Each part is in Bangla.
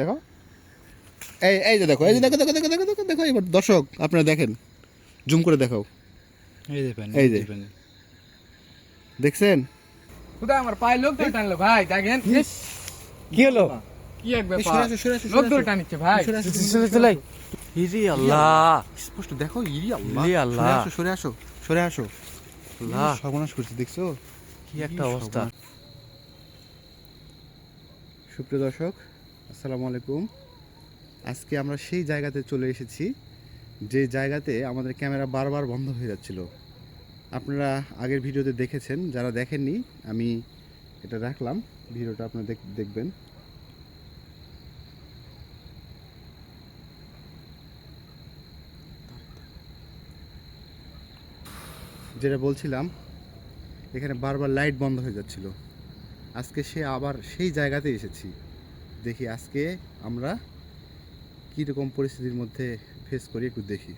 দেখো। এই এই যে দেখো এই যে দেখো দেখো দেখো দেখো দেখো দেখো এবার দর্শক আপনারা দেখেন। জুম করে দেখাও। এই যে এই যে। দেখছেন? কোথায় আমার পায়ে লোক ধরে টানলো। ভাই দেখেন। কি হলো? কি আসো, সরে লোক ধরে টানিচ্ছে ভাই। চলে চলে ইরি আল্লাহ। স্পষ্ট দেখো ইরি আল্লাহ। ইরি আল্লাহ। সরে সরে আসো সরে আসো। আল্লাহ। সর্বনাশ করছে দেখছ? কি একটা অবস্থা। সুপ্রিয় দর্শক আসসালামু আলাইকুম। আজকে আমরা সেই জায়গাতে চলে এসেছি, যে জায়গাতে আমাদের ক্যামেরা বারবার বন্ধ হয়ে যাচ্ছিল। আপনারা আগের ভিডিওতে দেখেছেন, যারা দেখেননি, আমি এটা রাখলাম। ভিডিওটা আপনারা দেখ- দেখবেন। যেটা বলছিলাম, এখানে বারবার লাইট বন্ধ হয়ে যাচ্ছিল। আজকে সে আবার সেই জায়গাতে এসেছি। দেখি আজকে আমরা কীরকম পরিস্থিতির মধ্যে ফেস করি একটু দেখি।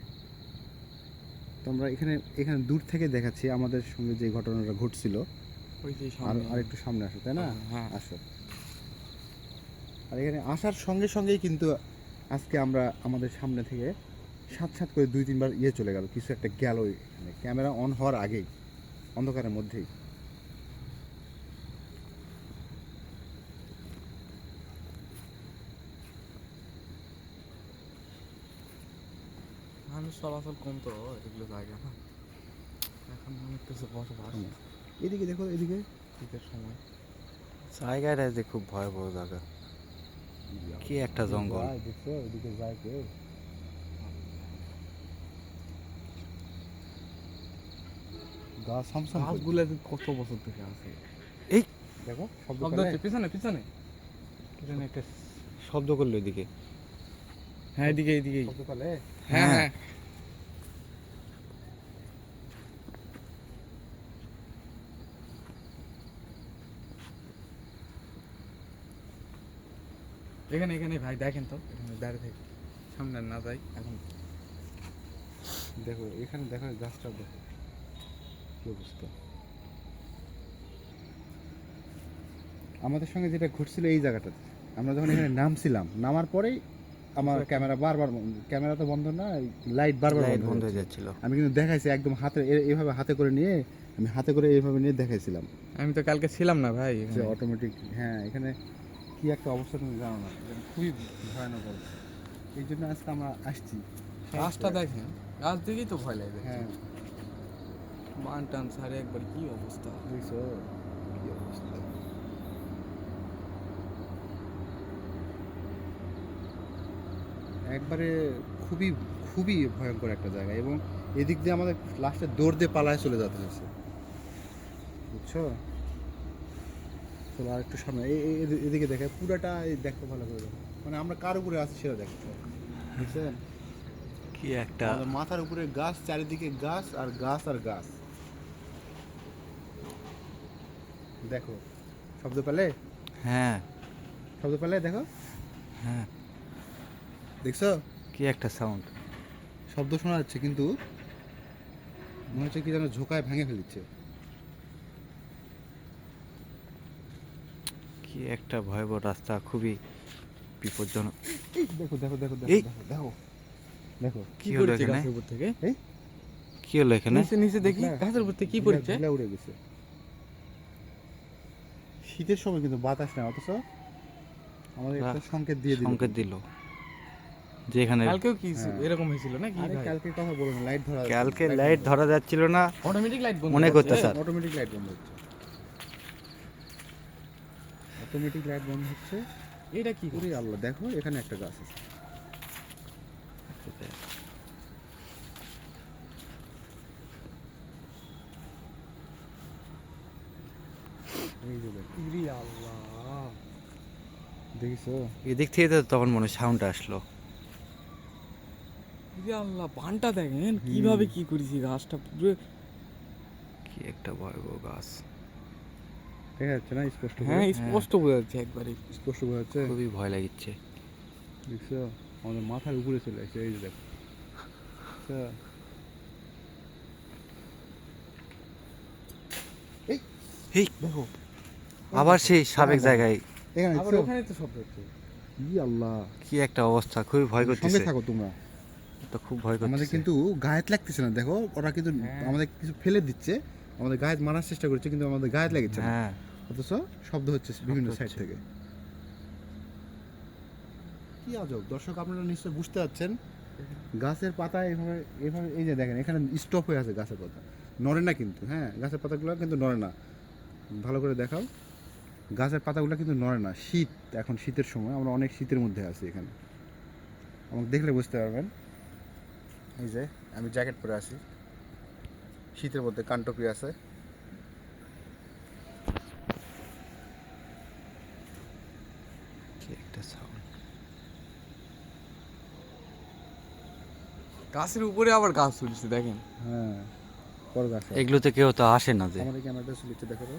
তো আমরা এখানে এখানে দূর থেকে দেখাচ্ছি আমাদের সঙ্গে যে ঘটনাটা ঘটছিল। আর আর একটু সামনে আসো তাই না? হ্যাঁ আসো। আর এখানে আসার সঙ্গে সঙ্গেই কিন্তু আজকে আমরা আমাদের সামনে থেকে সাত সাত করে দুই তিনবার ইয়ে চলে গেল। কিছু একটা গেল এখানে। ক্যামেরা অন হওয়ার আগেই অন্ধকারের মধ্যেই। মানুষ চলাচল কম তো এগুলো জায়গা না। এখন অনেক কিছু বসবাস। এদিকে দেখো এদিকে। শীতের সময়। জায়গাটা যে খুব ভয়াবহ জায়গা। কি একটা জঙ্গল। দেখছ? এদিকে যায় কেউ গাছ সমসম গাছগুলো কত বছর থেকে আছে। দেখো শব্দ হচ্ছে পিছনে পিছনে। এখানে একটা শব্দ করল এদিকে। হ্যাঁ এদিকে এদিকে শব্দ? হ্যাঁ হ্যাঁ। এখানে এখানে ভাই দেখেন তো এখানে দাঁড়িয়ে থেকে। সামনে না যাই এখন। দেখো এখানে দেখো গাছটা দেখো কি অবস্থা। আমাদের সঙ্গে যেটা ঘটছিল এই জায়গাটাতে আমরা যখন এখানে নামছিলাম নামার পরেই আমার ক্যামেরা বারবার ক্যামেরা তো বন্ধ না লাইট বারবার বন্ধ হয়ে যাচ্ছিল। আমি কিন্তু দেখাইছি একদম হাতে এইভাবে হাতে করে নিয়ে আমি হাতে করে এইভাবে নিয়ে দেখাইছিলাম। আমি তো কালকে ছিলাম না ভাই অটোমেটিক হ্যাঁ এখানে কি একটা অবস্থা তুমি জানো না খুবই ভয়ানক অবস্থা। এই জন্য আজকে আমরা আসছি। গাছটা দেখেন গাছ দেখেই তো ভয় লাগে হ্যাঁ। মান টান সারে একবার কি অবস্থা? বুঝছ? কি অবস্থা? একবারে খুবই খুবই ভয়ঙ্কর একটা জায়গা এবং এদিক দিয়ে আমাদের লাস্টে দৌড় দিয়ে পালায় চলে যেতে হয়েছে। বুঝছ? চলো আর একটু সামনে এদিকে দেখে পুরাটা দেখো ভালো করে। মানে আমরা কার উপরে আছি সেটা দেখো। বুঝছেন? কি একটা মাথার উপরে গাছ চারিদিকে গাছ আর গাছ আর গাছ। দেখো। শব্দ পেলে? হ্যাঁ। শব্দ পেলে দেখো? হ্যাঁ। দেখছ? কি একটা সাউন্ড শব্দ শোনা যাচ্ছে কিন্তু মনে হচ্ছে কি যেন ঝোকায় ভেঙে ফেলিচ্ছে। কি একটা ভয়াবহ রাস্তা খুবই বিপজ্জনক। দেখো দেখো দেখো দেখো দেখো কি হলো করেছে এখানে? গাছের উপর থেকে? কি হলো এখানে? নিচে নিচে দেখি গাছের উপর থেকে কি পড়েছে? উড়ে গেছে। শীতের সময় কিন্তু বাতাস না অথচ আমাদের একটা সংকেত দিয়ে দিল। সংকেত দিল। যে এখানে কালকেও কি হ্যাঁ। এরকম হয়েছিল না কি ভাই? কালকে কথা বলো না লাইট ধরা কালকে লাইট ধরা যাচ্ছিল না। অটোমেটিক লাইট বন্ধ মনে করতে স্যার। অটোমেটিক লাইট বন্ধ হচ্ছে। অটোমেটিক লাইট বন্ধ হচ্ছে। এটা কি? ওরে আল্লাহ দেখো এখানে একটা গাছ আছে। দেখিছো এদিক থেকে তো তখন মনে সাউন্ড আসলো। আল্লাহ পানটা দেখেন কীভাবে কি করেছি গাছটা পুরো। কি একটা ভয়াবহ গাছ। দেখা যাচ্ছে না? স্পষ্ট হ্যাঁ স্পষ্ট বোঝা যাচ্ছে একবারে স্পষ্ট বোঝা যাচ্ছে? খুবই ভয় লাগিচ্ছে। দেখছ? আমাদের মাথার উপরে চলে আসছে এই যে দেখো। আচ্ছা। এই দেখো। আবার সেই সাবেক জায়গায়। এখানে আবার ওখানে তো শব্দ হচ্ছে। ই আল্লাহ। কি একটা অবস্থা খুবই ভয় সঙ্গে করতেছে। থাকো তোমরা। তো খুব ভয় আমাদের করতেছে। কিন্তু গায়েত লাগতেছে না দেখো? ওরা কিন্তু হ্যাঁ। আমাদের কিছু ফেলে দিচ্ছে। আমাদের গায়ে মারার চেষ্টা করছে কিন্তু আমাদের গায়ে লেগেছে না। হ্যাঁ। অথচ শব্দ হচ্ছে বিভিন্ন সাইড থেকে। কি আজব দর্শক আপনারা নিশ্চয়ই বুঝতে পারছেন। গাছের পাতা এভাবে এভাবে এই যে দেখেন এখানে স্টপ হয়ে আছে গাছের পাতা। নড়ে না কিন্তু হ্যাঁ গাছের পাতাগুলো কিন্তু নড়ে না। ভালো করে দেখাও। গাছের পাতাগুলো কিন্তু নড়ে না। শীত এখন শীতের সময় আমরা অনেক শীতের মধ্যে আছি এখানে। আমাকে দেখলে বুঝতে পারবেন। এই যে আমি জ্যাকেট পরে আছি। শীতের মধ্যে কানটপি আছে। কি একটা সাউন্ড গাছের উপরে আবার গাছ তুলছে দেখেন। হ্যাঁ বড় গাছ। এগুলোতে কেউ তো আসে না যে। আমাদের ক্যামেরাটা সুলিতে দেখো তো।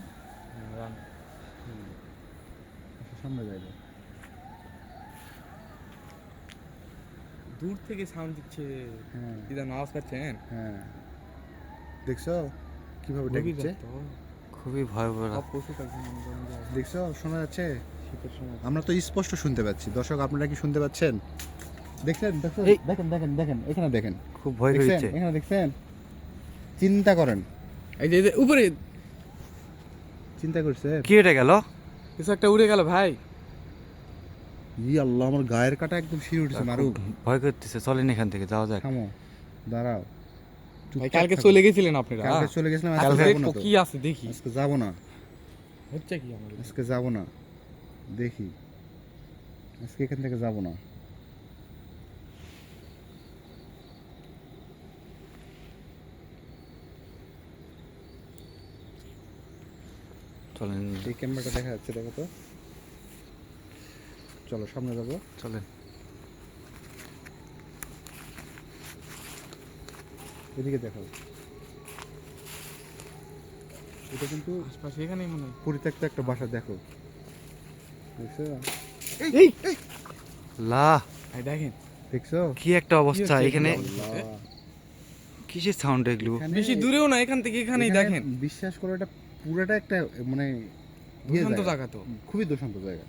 আচ্ছা, সামনে যাইবে দূর থেকে সাউন্ড দিচ্ছে। হ্যাঁ। দিদা আওয়াজ পাচ্ছেন হ্যাঁ। দেখছ কীভাবে ডেকেছে? খুবই ভয়াবহ দেখছ শোনা যাচ্ছে? আমরা তো স্পষ্ট শুনতে পাচ্ছি। দর্শক আপনারা কি শুনতে পাচ্ছেন? দেখছেন? দেখেন দেখেন দেখেন এখানে দেখেন। খুব ভয় করছে এখানে দেখছেন? চিন্তা করেন। এই যে এই যে উপরে। চিন্তা করছে? কি এটা গেল। কিছু একটা উড়ে গেল ভাই। ই আল্লাহ আমার গায়ের কাটা একদম শিরে উঠেছে মারু ভয় করতেছে। চলেন এখান থেকে যাওয়া যাক। থামো দাঁড়াও। ভাই কালকে চলে গেছিলেন আপনারা? কালকে চলে গেছিলাম কালকে। কি আছে দেখি। আজকে যাব না। হচ্ছে কি আমাদের? আজকে যাব না। দেখি। আজকে এখান থেকে যাব না। চলেন। এই ক্যামেরাটা দেখা যাচ্ছে দেখো তো। চলো সামনে যাব। চলেন। এদিকে দেখো এটা কিন্তু আশপাশে এখানেই মনে হয়। পরিত্যক্ত একটা বাসা দেখো। দেখছ? এই! লা ভাই দেখেন। দেখছ? কি একটা অবস্থা এখানে? কিসের সাউন্ড এগুলো? বেশি দূরেও না এখান থেকে এখানেই দেখেন। বিশ্বাস করো এটা পুরোটা একটা মানে ইয়ে দুর্দান্ত জায়গা। তো। খুবই দূষন্ত জায়গা।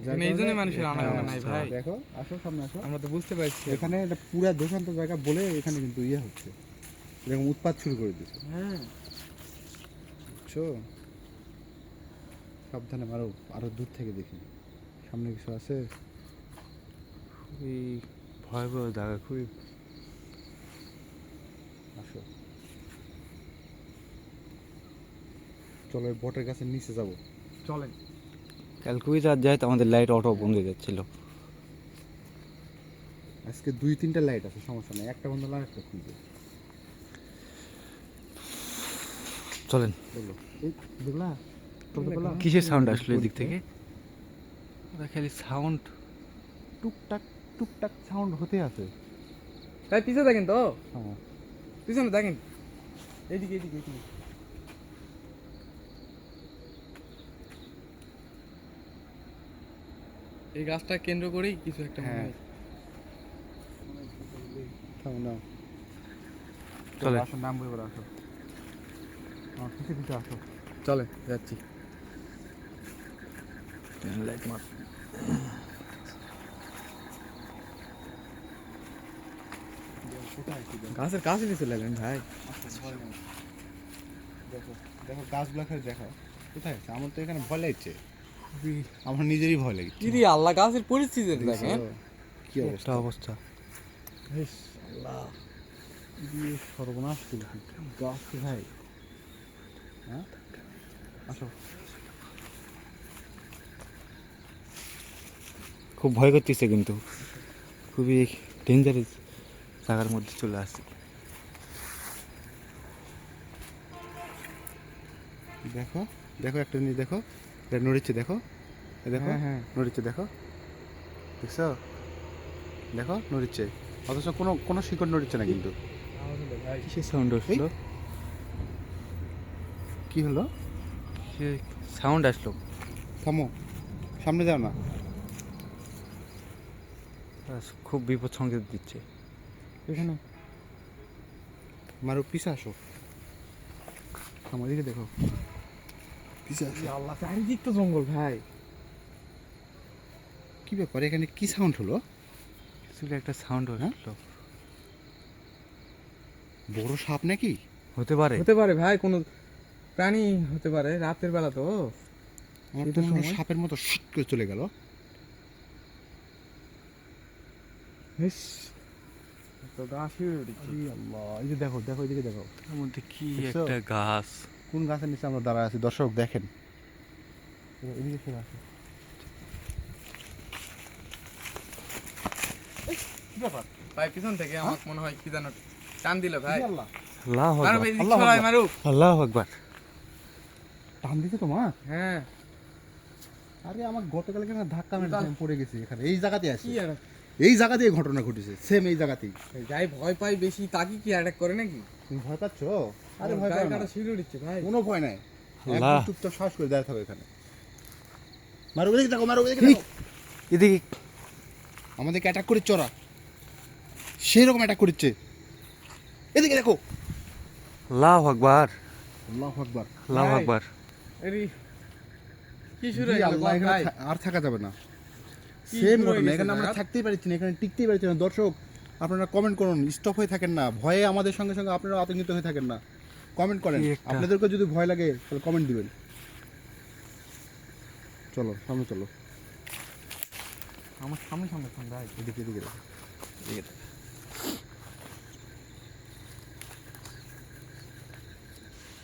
এই মানুষের আনাগোনা হ্যাঁ, নাই ভাই। দেখো আসো সামনে আসো। আমরা তো বুঝতে পারছি। এখানে এটা পুরা দূষান্ত জায়গা বলে এখানে কিন্তু ইয়ে হচ্ছে। এরকম উৎপাত শুরু করে দিচ্ছে হ্যাঁ। বুঝছ? সাবধানে মারো আরও দূর থেকে দেখি। সামনে কিছু আছে? খুবই ভয়াবহ জায়গা খুবই। আসো। চলো বটের গাছের নিচে যাব। চলেন। ক্যালকুই রাত যায় তো আমাদের লাইট অটো বন্ধ হয়ে যাচ্ছিল। আজকে দুই তিনটা লাইট আছে সমস্যা নেই। একটা বন্ধ লাগে একটা খুলবে। চলেন। কিসের সাউন্ড আসলো এদিক থেকে? ওরা খালি সাউন্ড টুকটাক টুকটাক সাউন্ড হতে আছে। ভাই পিছনে দেখেন তো? হ্যাঁ। পিছনে দেখেন। এইদিকে এইদিকে এইদিকে। এই গাছটা কেন্দ্র করেই কিছু একটা হ্যাঁ। হয়। চলে। আসো নাম বলে আসো। আমার পিছে পিছে আসো। চলে যাচ্ছি। লাইট মার গাছের কাছে চলে এলেন ভাই। দেখো দেখো গাছগুলো খালি দেখো কোথায় আছে? আমার তো এখানে ভয় লাগছে। আমার নিজেরই ভয় লাগছে কি রে আল্লাহ গাছের পরিস্থিতি দেখেন। কি অবস্থা? অবস্থা। আল্লাহ। সর্বনাশ করলি? গাছ কোথায়? হ্যাঁ? আসো। খুব ভয় করতেছে কিন্তু। খুবই ডেঞ্জারাস জায়গার মধ্যে চলে আসছে। দেখো দেখো একটা জিনিস দেখো। নড়িচ্ছে দেখো। দেখো হ্যাঁ, হ্যাঁ। নড়িচ্ছে দেখো। দেখছ? দেখো নড়িচ্ছে। অথচ কোনো কোনো শিকড় নড়িচ্ছে না কিন্তু। কিসের সাউন্ড আসলো? কি হলো? সাউন্ড আসলো। থামো। সামনে যাও না। খুব বিপদ সংকেত দিচ্ছে। এখানে। মারো পিছে আসো। থামো এদিকে দেখো। আল্লাহ চারিদিক তো জঙ্গল ভাই। কি ব্যাপার এখানে কি সাউন্ড হলো? একটা সাউন্ড হ্যাঁ? হলো বড় সাপ নাকি? হতে পারে। হতে পারে ভাই কোনো প্রাণী হতে পারে রাতের বেলা তো। আমার তো মনে সাপের মতো শুট করে চলে গেল। তো গা শিউরে উঠেছে। আল্লাহ এই যে দেখো দেখো এদিকে দেখো। এর মধ্যে কি একটা গাছ। কোন গাছের নিচে আমরা দাঁড়ায় আছি? দর্শক দেখেন। এদিকে সরে আসো। ব্যাপার? ভাই পিছন থেকে আমার মনে হয় কি জানো টান দিল ভাই। আল্লাহ? আল্লাহ আল্লাহ আকবার। টান দিছে তোমার হ্যাঁ। আরে আমার ধাক্কা মেরে আমি পড়ে গেছি এখানে। এই জায়গাতে আছি। কি আর? এই জায়গাতেই ঘটনা ঘটেছে সেম এই জায়গাতেই। যাই ভয় পাই বেশি তাকে কি অ্যাটাক করে নাকি? তুমি ভয় পাচ্ছ? আরে ভয় পাও না। শিউরে উঠছে ভাই। কোনো ভয় নাই। একদম চুপচাপ শ্বাস করে দাঁড়াতে হবে এখানে। মারো ওদিকে দেখো মারো ওদিকে দেখো। এদিকে। আমাদেরকে অ্যাটাক করেছে ওরা। সেই রকম অ্যাটাক করছে। এদিকে দেখো। আল্লাহ আকবার। আল্লাহ আকবার। আল্লাহ। আকবার। এরি কি শুরু আর থাকা যাবে না। সেম ঘটনা এখানে আমরা থাকতেই পারছি না এখানে টিকতেই পারছি না। দর্শক আপনারা কমেন্ট করুন স্টপ হয়ে থাকেন না ভয়ে আমাদের সঙ্গে সঙ্গে আপনারা আতঙ্কিত হয়ে থাকেন না। কমেন্ট করেন। আপনাদেরকে যদি ভয় লাগে তাহলে কমেন্ট দিবেন। চলো সামনে চলো। আমার সামনে সামনে ভাই এদিকে এদিকে। এদিকে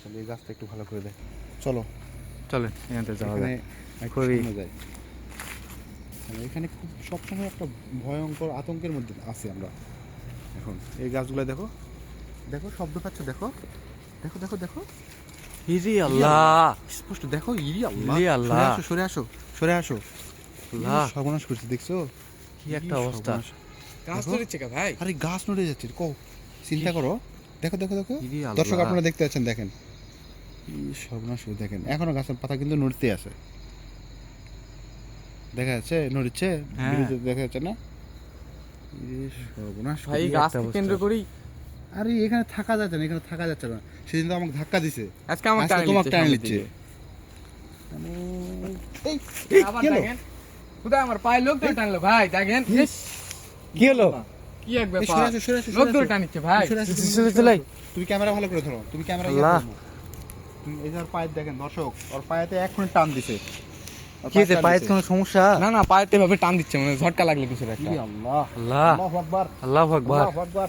চলো এই গাছটা একটু ভালো করে দেখ। চলো। চলেন এখান থেকে যাওয়া যায় খুবই- সামনে যাই। মানে এখানে খুব সবসময় একটা ভয়ঙ্কর আতঙ্কের মধ্যে আছি আমরা। এখন এই গাছগুলো দেখো দেখো শব্দ পাচ্ছ দেখো দেখো দেখো দেখো। ইরি আল্লাহ। স্পষ্ট দেখো ইরি আল্লাহ। আল্লাহ। সরে আসো সরে আসো আল্লাহ। সর্বনাশ করছে দেখছ? কি একটা অবস্থা। গাছ। ধরেছে কে ভাই? আরে গাছ নড়ে যাচ্ছে কও চিন্তা করো। দেখো দেখো দেখো। দর্শক আপনারা দেখতে পাচ্ছেন দেখেন। সর্বনাশ করে দেখেন। এখনও গাছের পাতা কিন্তু নড়তে আছে। দেখা যাচ্ছে নড়ছে হ্যাঁ। দেখা যাচ্ছে না। ভাই গাছকে কেন্দ্র করেই আরে এখানে থাকা যাচ্ছে না এখানে থাকা যাচ্ছে না। সেদিন তো আমাকে ধাক্কা দিছে। আজকে টানে তোমাকে হলো? দেখেন। কোথায় আমার পায়ে লোক? ধরে টানলো ভাই দেখেন। কি? হলো? কি এক ব্যাপার? লোক ধরে। টানিচ্ছে ভাই। তুমি। তুমি ক্যামেরা ভালো করে ধরো। তুমি ক্যামেরা ইয়ে আল্লাহ। এই যে পায়ের দেখেন দর্শক ওর পায়েতে এক্ষুনি টান দিছে। কি হয়েছে? পায়ের কোনো সমস্যা? না না পায়েতে ভাবে টান দিচ্ছে মানে ঝটকা লাগল কিছু একটা। আল্লাহ। আল্লাহ। আল্লাহু আকবার। আল্লাহ আকবার। আল্লাহু আকবার।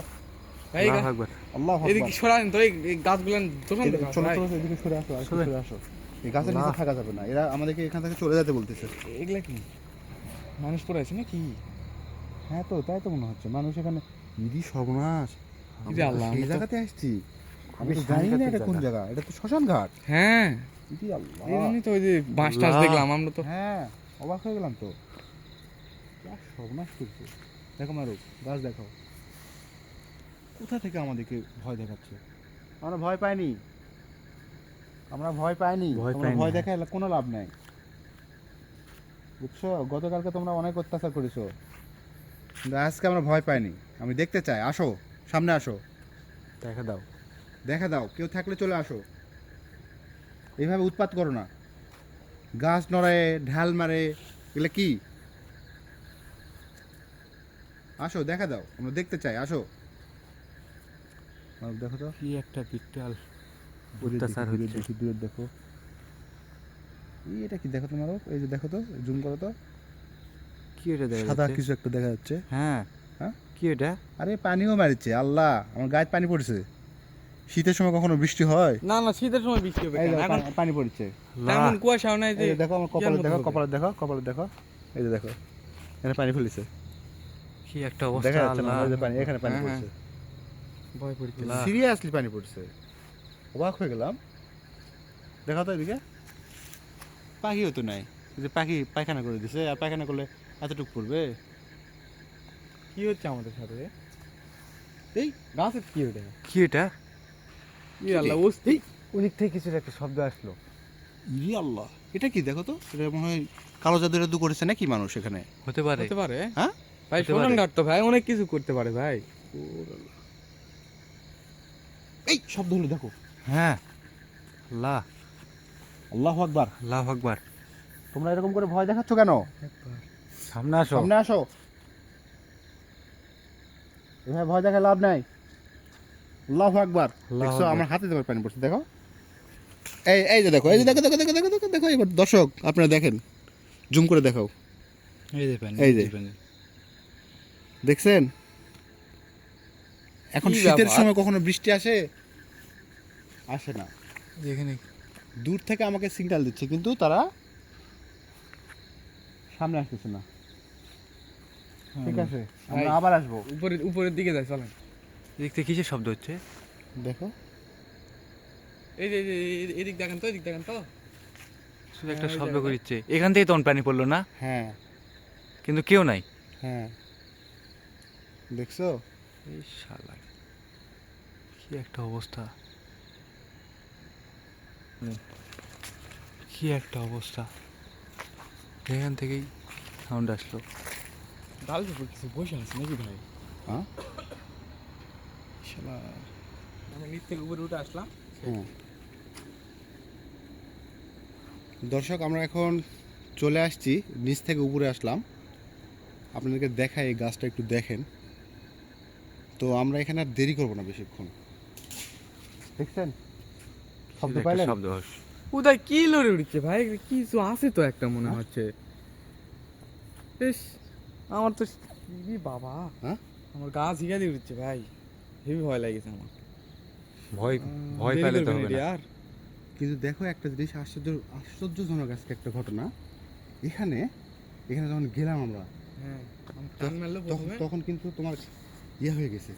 ভাই আকবার। আল্লাহু এদিকে সরান তো এই এই গাছগুলো দোকান চলো চলো এদিকে সরে আসো সরে। সরে আসো। এই গাছের নিচে থাকা যাবে না। এরা আমাদেরকে এখান থেকে চলে যেতে বলতেছে। এগুলা কি? মানুষ পড়ে আছে নাকি? হ্যাঁ তো তাই তো মনে হচ্ছে। মানুষ এখানে সর্বনাশ। জায়গাতে আসছি। আমি জানি না এটা কোন জায়গা। জায়গা। এটা তো শ্মশান ঘাট হ্যাঁ। ইরি আল্লাহ এই জন্যই তো ওই যে বাঁশ টাস দেখলাম আমরা তো হ্যাঁ অবাক হয়ে গেলাম তো। সর্বনাশ করছে। দেখো মারো গাছ দেখো। কোথা থেকে আমাদেরকে ভয় দেখাচ্ছে? আমরা ভয় পাইনি। আমরা ভয় পাইনি। ভয়। দেখায় কোনো লাভ নাই। বুঝছ? গতকালকে তোমরা অনেক অত্যাচার করেছ। আজকে আমরা ভয় পাইনি। আমি দেখতে চাই। আসো সামনে আসো। দেখা দাও। দেখা দাও। কেউ থাকলে চলে আসো। এইভাবে উৎপাত করো না। গাছ নড়ে ঢাল মারে এগুলো কি? আসো দেখা দাও আমরা দেখতে চাই আসো। দেখো তো। কি একটা অত্যাচার হচ্ছে। দেখি দূরে দেখো। এটা কি দেখো তোমারও এই যে দেখো তো জুম করো তো। কি এটা দেখা সাদা কিছু একটা দেখা যাচ্ছে। হ্যাঁ। হ্যাঁ? কি এটা? আরে পানিও মারিচ্ছে আল্লাহ আমার গায়ে পানি পড়ছে। শীতের সময় কখনো বৃষ্টি হয়? না না শীতের সময় বৃষ্টি হবে এই? দেখো, এখন পানি- পড়ছে। তেমন কুয়াশাও নাই যে এই যে দেখো আমার কপালে দেখো। কপালে দেখো কপালে দেখো। এই যে দেখো এখানে পানি ফেলেছে। কি একটা দেখা অবস্থা যাচ্ছে না ওই যে পানি এখানে পানি হ্যাঁ, পড়ছে। ভয় পড়ছে। সিরিয়াসলি পানি পড়ছে। অবাক হয়ে গেলাম। দেখো তো এদিকে। পাখিও তো নাই। এই যে পাখি পায়খানা করে দিছে আর পায়খানা করলে এতটুকু পড়বে? কি হচ্ছে আমাদের সাথে? এই গাছের কি ওটা কি এটা? ই আল্লাহ ওস্তি ওদিক থেকে কিছু একটা শব্দ আসলো। ইরি আল্লাহ এটা কি দেখো তো? এটা মনে হয় কালো জাদু জাদু করেছে নাকি মানুষ এখানে? হতে পারে। হতে পারে? হ্যাঁ? ভাই হতে ঘাট তো ভাই অনেক কিছু করতে পারে ভাই। এই শব্দ হলো দেখো। হ্যাঁ। আল্লাহ। আল্লাহ আকবার। আল্লাহ আকবার। তোমরা এরকম করে ভয় দেখাচ্ছ কেন? সামনে আসো। সামনে আসো। এভাবে ভয় দেখে লাভ নাই। আল্লাহ আকবার। দেখছ আমার হাতে তোমার পানি পড়ছে দেখো। এই এই যে দেখো এই যে দেখো দেখো দেখো দেখো দেখো দেখো এবার দর্শক আপনারা দেখেন। জুম করে দেখাও। এই যে প্যান এই যে। দেখছেন? এখন শীতের সময় কখনো বৃষ্টি আসে? আসে না। দূর থেকে আমাকে সিগন্যাল দিচ্ছে কিন্তু তারা সামনে আসতেছে না। ঠিক আছে আমরা আবার আসব। উপরের উপরের দিকে যাই চলেন। দেখতে কিসের শব্দ হচ্ছে? দেখো। এই যে এই যে, এই- এদিক দেখেন তো এদিক দেখেন তো। শুধু একটা হ্যাঁ, শব্দ। করছে এখান থেকে তখন প্রাণী পড়ল না? হ্যাঁ। কিন্তু কেউ নাই? হ্যাঁ। দেখছ? এই শালা কি একটা অবস্থা। হুম। কি একটা অবস্থা। এখান থেকেই সাউন্ড আসলো। উপর কিছু বসে আছে নাকি ভাই? হ্যাঁ? শালা আমি নিচ থেকে উপরে উঠে আসলাম। হ্যাঁ দর্শক আমরা এখন চলে আসছি নিচ থেকে উপরে আসলাম। আপনাদেরকে দেখাই এই গাছটা একটু দেখেন। তো আমরা এখানে আর দেরি করব না বেশিক্ষণ। দেখছেন? শব্দ পাইলেন? শব্দ হস কোথায় কি লড়ে উঠছে ভাই? কিছু আছে তো একটা মনে হ্যাঁ? হচ্ছে। বেশ আমার তো কি বাবা। হ্যাঁ? আমার গা ঝিগা দিয়ে উঠছে ভাই। হেভি ভয় লাগেছে আমার। ভয় ভয় পেলে তো হবে না। আর। কিন্তু দেখো একটা জিনিস আশ্চর্য আশ্চর্যজনক আজকে একটা ঘটনা। এখানে এখানে যখন গেলাম আমরা হ্যাঁ তখন কিন্তু তোমার ইয়ে হয়ে গেছে।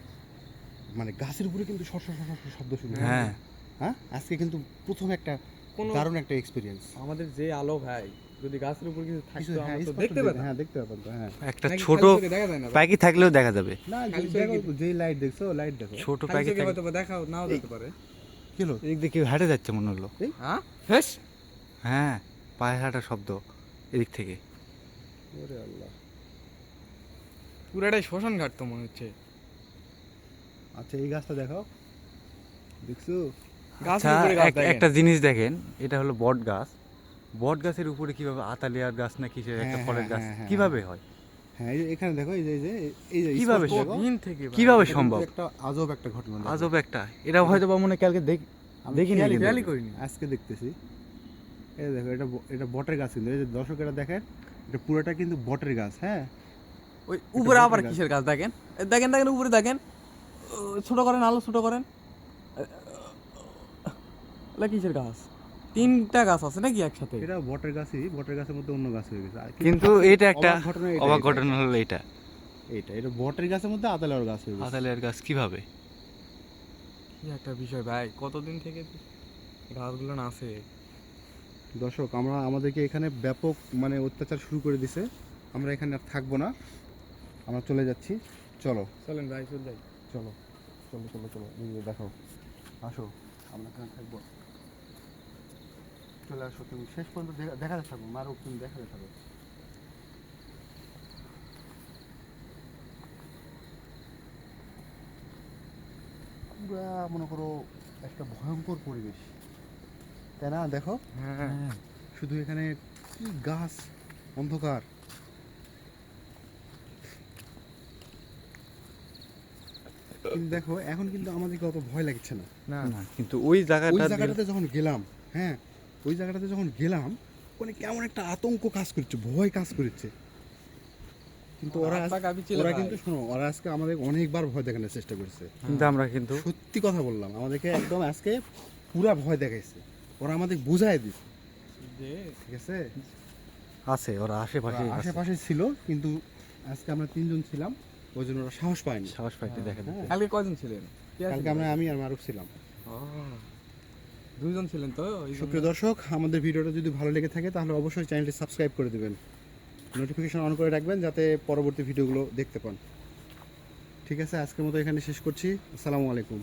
মানে গাছের উপরে কিন্তু সর সর সর সর শব্দ শুনে। হ্যাঁ। হ্যাঁ? আজকে কিন্তু প্রথম একটা কোনো দারুণ একটা এক্সপিরিয়েন্স আমাদের যে আলো ভাই যদি গাছের উপর কিছু থাকতো হ্যাঁ আমরা তো দেখতে পেতাম হ্যাঁ দেখতে পেতাম তো হ্যাঁ। একটা ছোট? পাখি থাকলেও দেখা যাবে। না যে- লাইট দেখছ লাইট দেখো। ছোট পাখি থাকলে হয়তো দেখাও নাও দেখতে পারে। কি হলো? এদিক দিয়ে হেঁটে যাচ্ছে মনে হলো। হ্যাঁ? হ্যাঁ পায়ে হাঁটার শব্দ এদিক থেকে। ওরে আল্লাহ। পুরাটাই শ্মশান ঘাট তো মনে হচ্ছে। আচ্ছা এই গাছটা দেখো দেখছ? আচ্ছা একটা জিনিস দেখেন এটা হলো বট গাছ। বট গাছের উপরে কীভাবে আতালিয়ার গাছ না কিসের একটা হ্যাঁ, ফলের হ্যাঁ, গাছ হ্যাঁ, হ্যাঁ, কীভাবে হয় হ্যাঁ এই যে এখানে দেখো এই যে এই যে এই যে কীভাবে থেকে কীভাবে সম্ভব একটা আজব একটা ঘটনা আজব একটা এটা হয়তো বা মনে কালকে দেখ আমি দেখিনি খেয়ালই করিনি আজকে দেখতেছি এই দেখো এটা এটা বটের গাছ কিন্তু এই যে দর্শকেরা দেখেন এটা পুরোটা কিন্তু বটের গাছ হ্যাঁ ওই উপরে আবার কিসের গাছ দেখেন দেখেন দেখেন উপরে দেখেন ছোট করেন আলো ছোট করেন কিসের গাছ তিনটা গাছ আছে নাকি একসাথে? এটা বটের গাছই বটের গাছের মধ্যে অন্য গাছ হয়ে গেছে। কিন্তু এটা একটা অবাক ঘটনা এটা, অবাক এটা, এটা। এটা বটের গাছের মধ্যে আদালের গাছ হয়ে গেছে। আতালিয়ার গাছ কীভাবে? কি একটা বিষয় ভাই কতদিন থেকে গাছগুলো আছে? দর্শক আমরা আমাদেরকে এখানে ব্যাপক মানে অত্যাচার শুরু করে দিছে। আমরা এখানে আর থাকব না। আমরা চলে যাচ্ছি। চলো। চলেন ভাই চল যাই। চলো। চলো চলো চলো। এই যে দেখো আসো। আমরা এখানে থাকব। চলে আসো তুমি শেষ পর্যন্ত দেখাতে থাকো মারো তুমি দেখাতে থাকো পুরা মনে করো একটা ভয়ঙ্কর পরিবেশ। তাই না? দেখো। হ্যাঁ। শুধু এখানে কি গাছ? অন্ধকার। কিন্তু দেখো এখন কিন্তু আমাদেরকে অত ভয় লাগছে না। না না। কিন্তু ওই ওই জায়গাটা জায়গাটাতে যখন গেলাম হ্যাঁ ওই জায়গাটাতে যখন গেলাম মানে কেমন একটা আতঙ্ক কাজ করছে ভয় কাজ করছে। কিন্তু ওরা ওরা কিন্তু শোনো ওরা আজকে আমাদের অনেকবার ভয় দেখানোর চেষ্টা করছে। কিন্তু আমরা কিন্তু সত্যি কথা বললাম আমাদেরকে একদম আজকে পুরা ভয় দেখাইছে। ওরা আমাদের বুঝাই দিচ্ছে যে ঠিক আছে? আছে ওরা আশেপাশে আশেপাশে ছিল কিন্তু আজকে আমরা তিনজন ছিলাম ওই জন্য ওরা সাহস পায়নি। সাহস পাইতে দেখা হ্যাঁ। কালকে কয়জন ছিলেন? কালকে আমরা আমি আর মারুফ ছিলাম। ও, দুইজন ছিলেন তো সুপ্রিয় দর্শক আমাদের ভিডিওটা যদি ভালো লেগে থাকে তাহলে অবশ্যই চ্যানেলটি সাবস্ক্রাইব করে দেবেন। নোটিফিকেশন অন করে রাখবেন যাতে পরবর্তী ভিডিওগুলো দেখতে পান। ঠিক আছে আজকের মতো এখানে শেষ করছি। আসসালামু আলাইকুম।